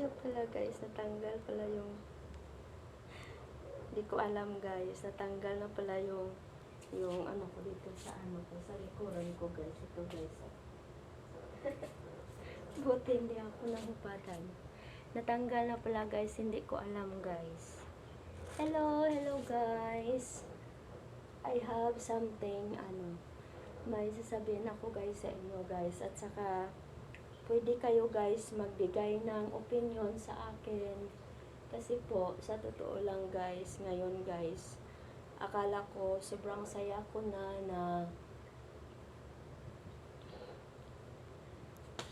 Kaya pala guys, natanggal pala yung Hindi ko alam guys, natanggal na pala yung yung ano ko dito sa ano ko, sa likuran ko guys. Ito guys. Buti hindi ako nahupatan. Natanggal na pala guys, hindi ko alam guys. Hello, hello guys. I have something, ano, may sasabihin ako guys sa inyo guys. At saka, pwede kayo guys magbigay ng opinion sa akin. Kasi po, sa totoo lang guys, ngayon guys, akala ko sobrang saya ko na na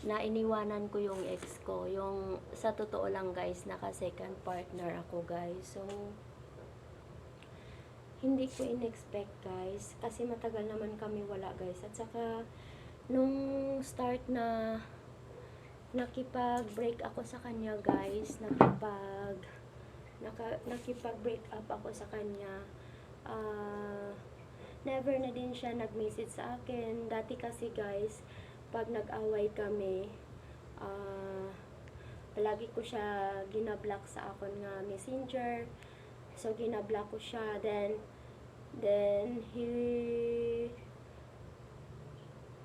na iniwanan ko yung ex ko. Yung sa totoo lang guys, naka second partner ako guys. So, hindi ko in-expect guys. Kasi matagal naman kami wala guys. At saka, nung start na nakipag-break ako sa kanya guys, nakipag naka, nakipag-break up ako sa kanya. Ah, never na din siya nag-message sa akin. Dati kasi guys, pag nag-away kami, ah, palagi ko siya ginablock sa akon nga messenger. So, ginablock ko siya. Then, then, he,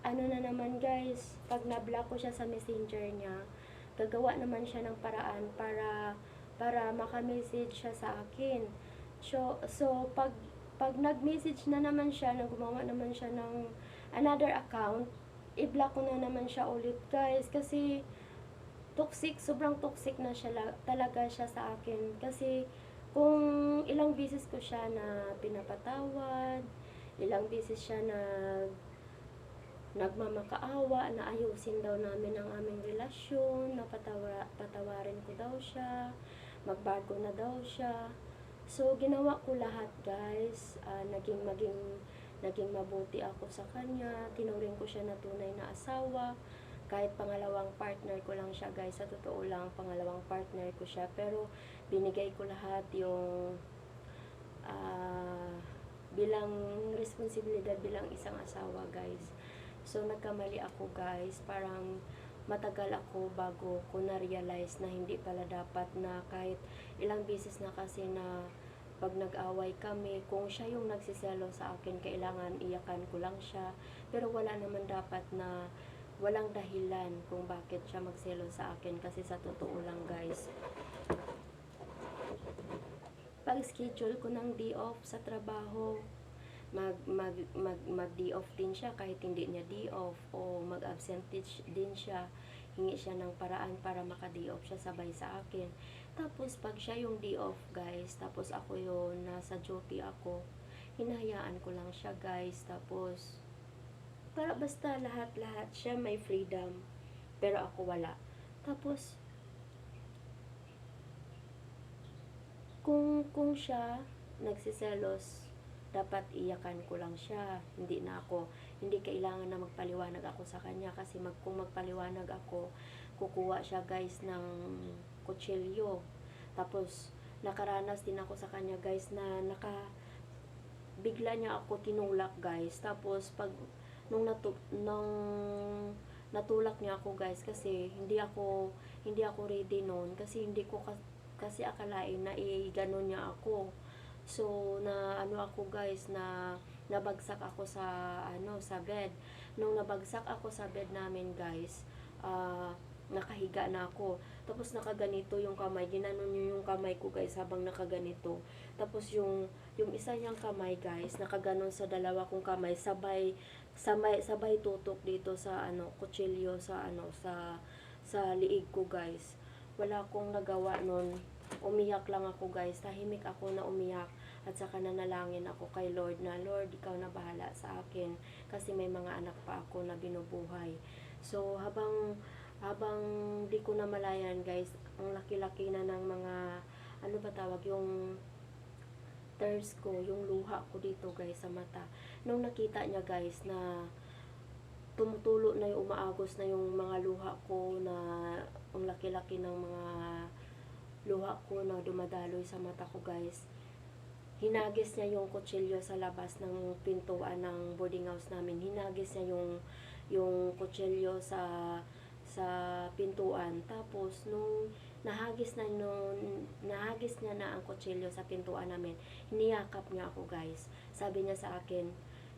ano na naman guys, pag na-block ko siya sa messenger niya, gagawa naman siya ng paraan para para maka-message siya sa akin. So, so pag pag nag-message na naman siya, na gumawa naman siya ng another account, i-block ko na naman siya ulit, guys. Kasi, toxic, sobrang toxic na siya la- talaga siya sa akin. Kasi, kung ilang beses ko siya na pinapatawad, ilang beses siya nag nagmamakaawa na ayusin daw namin ang aming relasyon, na patawa, patawarin ko daw siya, magbago na daw siya. So, ginawa ko lahat, guys. Ah, naging maging naging mabuti ako sa kanya. Tinuring ko siya na tunay na asawa. Kahit pangalawang partner ko lang siya, guys. Sa totoo lang, pangalawang partner ko siya. Pero, binigay ko lahat yung ah, bilang responsibilidad bilang isang asawa, guys. So, nagkamali ako, guys. Parang matagal ako bago ko na-realize na hindi pala dapat na kahit ilang beses na kasi na pag nag-away kami, kung siya yung nagsiselo sa akin, kailangan iyakan ko lang siya. Pero wala naman dapat na walang dahilan kung bakit siya magselo sa akin kasi sa totoo lang guys. Pag schedule ko ng day off sa trabaho, mag mag mag mag day off din siya kahit hindi niya day off o mag absentage din siya. Hingi siya ng paraan para maka day off siya sabay sa akin. Tapos pag siya yung day off guys tapos ako yung nasa duty ako hinahayaan ko lang siya guys. Tapos para basta lahat-lahat siya may freedom pero ako wala. Tapos kung kung siya nagsiselos dapat iyakan ko lang siya. Hindi na ako hindi kailangan na magpaliwanag ako sa kanya kasi mag, kung magpaliwanag ako kukuha siya guys ng kutsilyo. Tapos nakaranas din ako sa kanya guys na naka bigla niya ako tinulak guys. Tapos pag nung natu nung natulak niya ako guys kasi hindi ako hindi ako ready noon kasi hindi ko kas- kasi akalain na i-ganon niya ako So, na ano ako guys, na nabagsak ako sa ano sa bed. Nung nabagsak ako sa bed namin guys, ah nakahiga na ako. Tapos nakaganito yung kamay, ginanon niyo yung kamay ko guys habang nakaganito. Tapos yung yung isa niyang kamay guys, nakaganon sa dalawa kong kamay, sabay sabay sabay tutok dito sa ano kutsilyo sa ano sa sa liig ko guys. Wala akong nagawa noon umiyak lang ako guys, tahimik ako na umiyak at saka nanalangin ako kay Lord na Lord, ikaw na bahala sa akin kasi may mga anak pa ako na binubuhay. So habang habang di ko na malayan guys, ang laki-laki na ng mga ano ba tawag yung tears ko, yung luha ko dito guys sa mata. Nung nakita niya guys na tumutulo na yung umaagos na yung mga luha ko na ang laki-laki ng mga luha ko na dumadaloy sa mata ko guys. Hinagis niya yung kutsilyo sa labas ng pintuan ng boarding house namin. Hinagis niya yung yung kutsilyo sa sa pintuan. Tapos nung nahagis na nun, nahagis niya na ang kutsilyo sa pintuan namin. Niyakap niya ako guys. Sabi niya sa akin,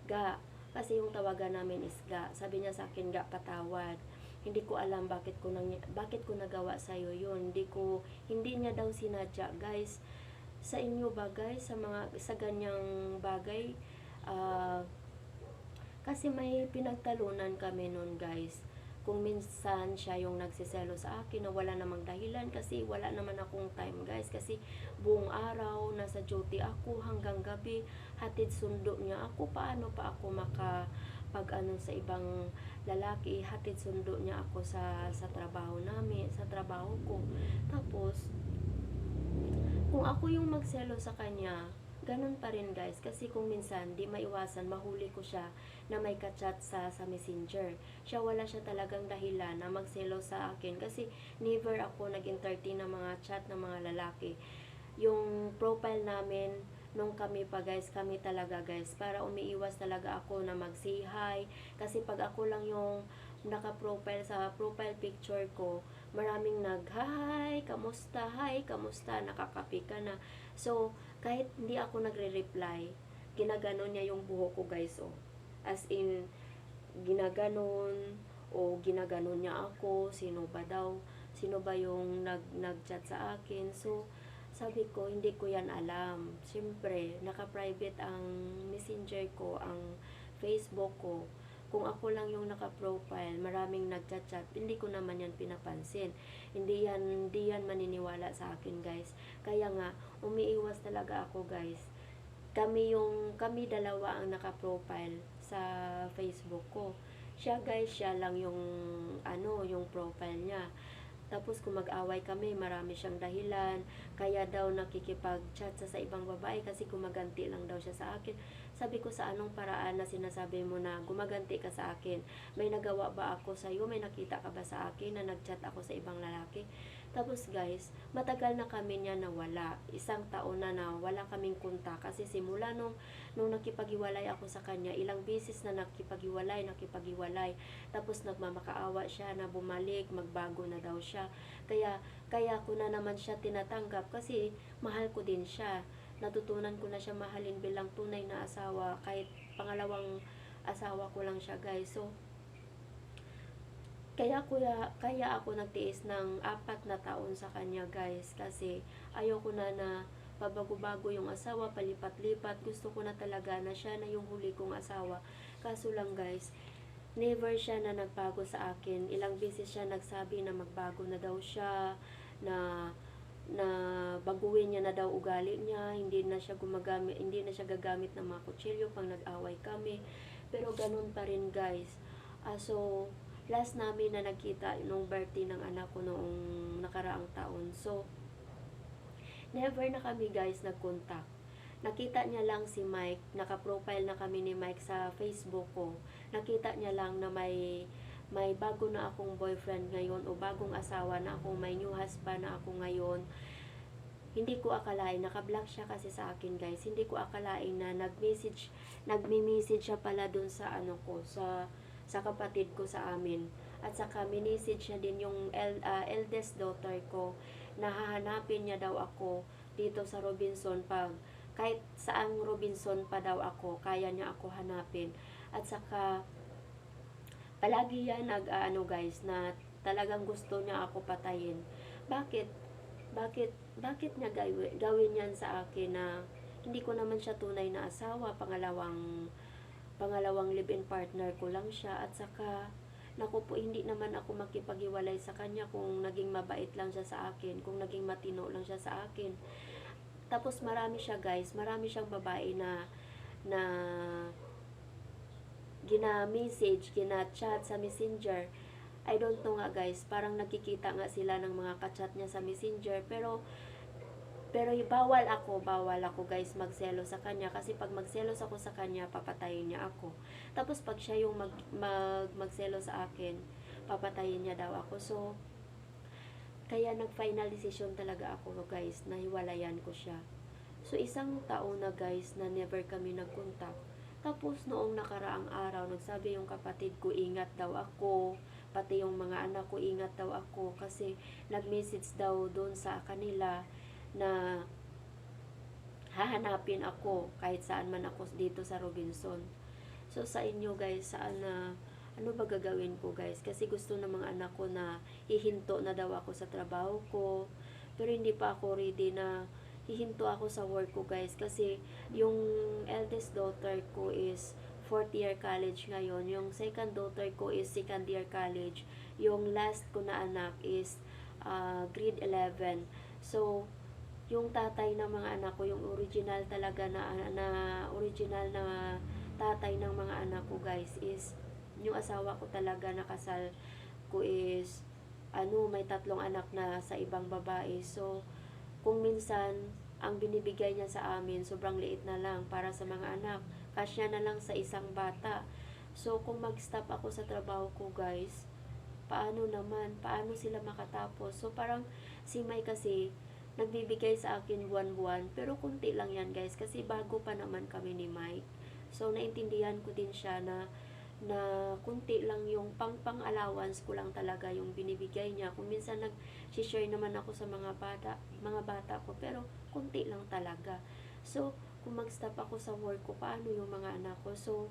Ga, kasi yung tawagan namin is Ga. Sabi niya sa akin, Ga, patawad. Hindi ko alam bakit ko nang bakit ko nagawa sa iyo yun. Hindi ko hindi niya daw sinadya, guys. Sa inyo ba, guys, sa mga sa ganyang bagay, ah, kasi may pinagtalunan kami noon, guys. Kung minsan siya yung nagsiselo sa akin na wala namang dahilan kasi wala naman akong time guys. Kasi buong araw nasa duty ako hanggang gabi. Hatid sundo niya ako paano pa ako maka pag ano sa ibang lalaki hatid sundo niya ako sa sa trabaho namin sa trabaho ko. Tapos kung ako yung magselo sa kanya ganun pa rin guys. Kasi kung minsan di maiwasan mahuli ko siya na may kachat sa sa messenger. Siya wala siya talagang dahilan na magselo sa akin. Kasi never ako nag-entertain ng mga chat ng mga lalaki. Yung profile namin nung kami pa guys kami talaga guys para umiiwas talaga ako na mag say hi kasi pag ako lang yung naka-profile sa profile picture ko maraming nag hi kamusta hi kamusta nakakapi ka na so kahit hindi ako nagre-reply, ginaganon niya yung buhok ko guys, oh. As in, ginaganon, o ginaganon niya ako, sino ba daw, sino ba yung nag, nag-chat sa akin. So, sabi ko, hindi ko yan alam. Siyempre, naka-private ang messenger ko, ang Facebook ko. Kung ako lang yung naka-profile, maraming nagchat-chat, hindi ko naman yan pinapansin. Hindi yan, hindi yan maniniwala sa akin, guys. Kaya nga, umiiwas talaga ako, guys. Kami yung, kami dalawa ang naka-profile sa Facebook ko. Siya, guys, siya lang yung, ano, yung profile niya. Tapos kung mag-away kami, marami siyang dahilan. Kaya daw nakikipag-chat sa, sa ibang babae kasi gumaganti lang daw siya sa akin. Sabi ko sa anong paraan na sinasabi mo na gumaganti ka sa akin? May nagawa ba ako sa iyo? May nakita ka ba sa akin na nagchat ako sa ibang lalaki? Tapos guys, matagal na kami niya nawala. Isang taon na na wala kaming kontak kasi simula nung, nung nakipaghiwalay ako sa kanya, ilang beses na nakipaghiwalay, nakipaghiwalay. Tapos nagmamakaawa siya na bumalik, magbago na daw siya. Kaya, kaya ko na naman siya tinatanggap kasi mahal ko din siya natutunan ko na siya mahalin bilang tunay na asawa kahit pangalawang asawa ko lang siya guys so kaya kuya kaya ako nagtiis ng apat na taon sa kanya guys kasi ayoko na na pabago-bago yung asawa, palipat-lipat. Gusto ko na talaga na siya na yung huli kong asawa. Kaso lang guys, never siya na nagbago sa akin. Ilang beses siya nagsabi na magbago na daw siya, na na baguhin niya na daw ugali niya, hindi na siya gumagamit, hindi na siya gagamit ng mga kutsilyo pang nag-away kami. Pero ganun pa rin guys. Uh, so, last namin na nagkita nung birthday ng anak ko noong nakaraang taon. So, never na kami guys nag-contact. Nakita niya lang si Mike, naka-profile na kami ni Mike sa Facebook ko. Nakita niya lang na may may bago na akong boyfriend ngayon o bagong asawa na ako, may new husband na ako ngayon. Hindi ko akalain, naka-block siya kasi sa akin guys. Hindi ko akalain na nag-message, nagme-message siya pala dun sa ano ko, sa sa kapatid ko sa amin. At saka message niya din yung el, uh, eldest daughter ko na hahanapin niya daw ako dito sa Robinson pag kahit saang Robinson pa daw ako, kaya niya ako hanapin. At saka palagi yan nag uh, guys na talagang gusto niya ako patayin. Bakit? Bakit bakit niya gawin, gawin yan sa akin na hindi ko naman siya tunay na asawa, pangalawang pangalawang live-in partner ko lang siya at saka naku po hindi naman ako makipaghiwalay sa kanya kung naging mabait lang siya sa akin, kung naging matino lang siya sa akin. Tapos marami siya guys, marami siyang babae na na gina-message, gina-chat sa messenger. I don't know nga guys, parang nakikita nga sila ng mga kachat niya sa messenger, pero pero bawal ako, bawal ako guys magselo sa kanya kasi pag magselos ako sa kanya, papatayin niya ako. Tapos pag siya yung mag, mag magselo sa akin, papatayin niya daw ako. So, kaya nag-final decision talaga ako guys, na hiwalayan ko siya. So, isang taon na guys na never kami nag-contact tapos noong nakaraang araw, nagsabi yung kapatid ko, ingat daw ako, pati yung mga anak ko, ingat daw ako kasi nag-message daw doon sa kanila na hahanapin ako kahit saan man ako dito sa Robinson. So sa inyo guys, saan na ano ba gagawin ko guys? Kasi gusto ng mga anak ko na hihinto na daw ako sa trabaho ko. Pero hindi pa ako ready na hihinto ako sa work ko guys. Kasi yung eldest daughter ko is fourth year college ngayon. Yung second daughter ko is second year college. Yung last ko na anak is uh, grade 11. So, yung tatay ng mga anak ko, yung original talaga na, na original na tatay ng mga anak ko guys is yung asawa ko talaga nakasal ko is ano may tatlong anak na sa ibang babae. So kung minsan ang binibigay niya sa amin sobrang liit na lang para sa mga anak. Kasya na lang sa isang bata. So kung mag-stop ako sa trabaho ko guys paano naman? Paano sila makatapos? So parang si May kasi nagbibigay sa akin buwan-buwan pero kunti lang yan guys kasi bago pa naman kami ni Mike so naintindihan ko din siya na na kunti lang yung pang pang allowance ko lang talaga yung binibigay niya. Kung minsan nag-share naman ako sa mga bata, mga bata ko, pero kunti lang talaga. So, kung mag-stop ako sa work ko, paano yung mga anak ko? So,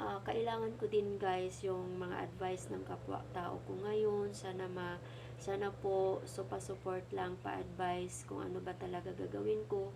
uh, kailangan ko din guys yung mga advice ng kapwa-tao ko ngayon. Sana ma sana po so pa-support lang, pa-advise kung ano ba talaga gagawin ko.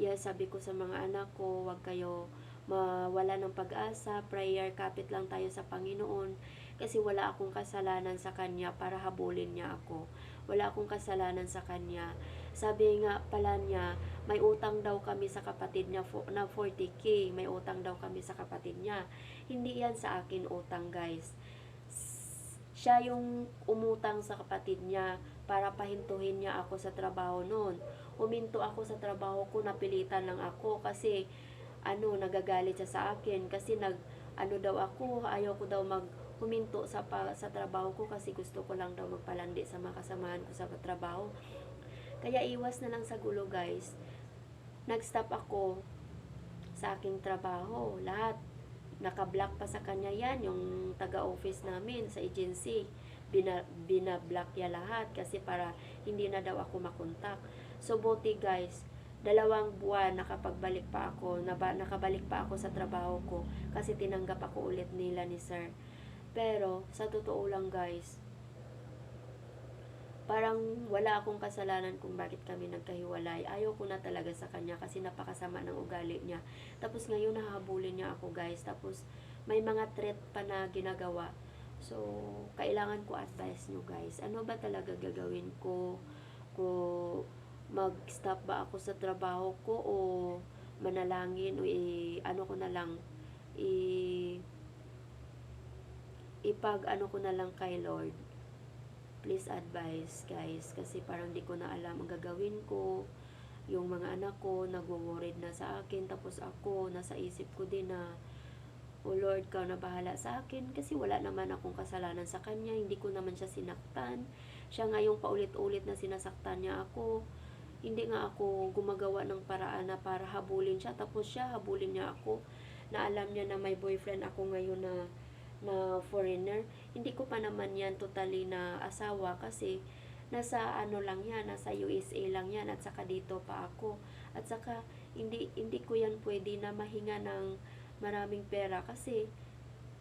Yeah, sabi ko sa mga anak ko, wag kayo mawala ng pag-asa, prayer, kapit lang tayo sa Panginoon kasi wala akong kasalanan sa Kanya para habulin niya ako. Wala akong kasalanan sa Kanya. Sabi nga pala niya, may utang daw kami sa kapatid niya na 40k, may utang daw kami sa kapatid niya. Hindi yan sa akin utang guys. Siya yung umutang sa kapatid niya para pahintuhin niya ako sa trabaho noon. Huminto ako sa trabaho ko, napilitan lang ako kasi ano, nagagalit siya sa akin kasi nag, ano daw ako, ayaw ko daw mag huminto sa, pa, sa trabaho ko kasi gusto ko lang daw magpalandi sa mga kasamahan ko sa trabaho. Kaya iwas na lang sa gulo guys. Nag-stop ako sa aking trabaho. Lahat. Naka-block pa sa kanya yan, yung taga-office namin sa agency. Bina, binablock ya lahat kasi para hindi na daw ako makontak. So, buti guys, dalawang buwan nakapagbalik pa ako, naba, nakabalik pa ako sa trabaho ko kasi tinanggap ako ulit nila ni sir. Pero, sa totoo lang guys, parang wala akong kasalanan kung bakit kami nagkahiwalay. Ayaw ko na talaga sa kanya kasi napakasama ng ugali niya. Tapos ngayon nahabulin niya ako guys. Tapos may mga threat pa na ginagawa. So, kailangan ko advice nyo guys. Ano ba talaga gagawin ko? Kung mag-stop ba ako sa trabaho ko o manalangin o i, ano ko na lang i ipag ano ko na lang kay Lord please advise guys. Kasi parang di ko na alam ang gagawin ko. Yung mga anak ko nagwo-worried na sa akin. Tapos ako nasa isip ko din na O Lord, ka na bahala sa akin. Kasi wala naman akong kasalanan sa kanya, hindi ko naman siya sinaktan. Siya nga yung paulit-ulit na sinasaktan niya ako. Hindi nga ako gumagawa ng paraan na para habulin siya. Tapos siya, habulin niya ako. Na alam niya na may boyfriend ako ngayon na na foreigner. Hindi ko pa naman yan totally na asawa kasi nasa ano lang yan, nasa USA lang yan at saka dito pa ako. At saka hindi hindi ko yan pwede na mahinga ng maraming pera kasi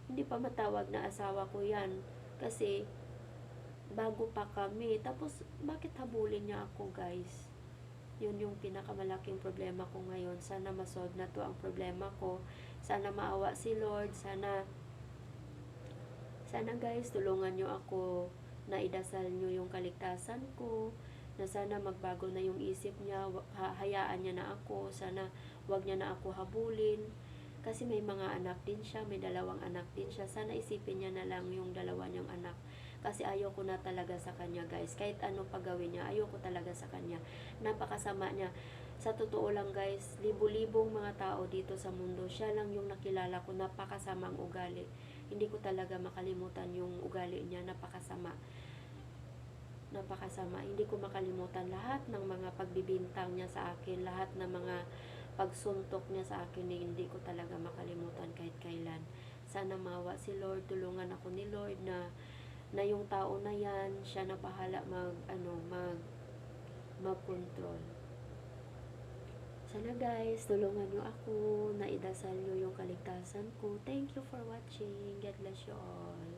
hindi pa matawag na asawa ko yan kasi bago pa kami. Tapos bakit habulin niya ako, guys? yun yung pinakamalaking problema ko ngayon. Sana masolve na to ang problema ko. Sana maawa si Lord. Sana, sana guys, tulungan nyo ako na idasal nyo yung kaligtasan ko. Na sana magbago na yung isip niya. Hayaan niya na ako. Sana wag niya na ako habulin. Kasi may mga anak din siya. May dalawang anak din siya. Sana isipin niya na lang yung dalawa niyang anak kasi ayoko na talaga sa kanya guys kahit ano pagawin niya ayoko talaga sa kanya napakasama niya sa totoo lang guys libo-libong mga tao dito sa mundo siya lang yung nakilala ko napakasamang ugali hindi ko talaga makalimutan yung ugali niya. Napakasama. Napakasama. Hindi ko makalimutan lahat ng mga pagbibintang niya sa akin lahat ng mga pagsuntok niya sa akin hindi ko talaga makalimutan kahit kailan. Sana mawa si Lord tulungan ako ni Lord na na yung tao na yan, siya na bahala mag, ano, mag, mag-control. Sana guys, tulungan nyo ako na idasal nyo yung kaligtasan ko. Thank you for watching. God bless you all.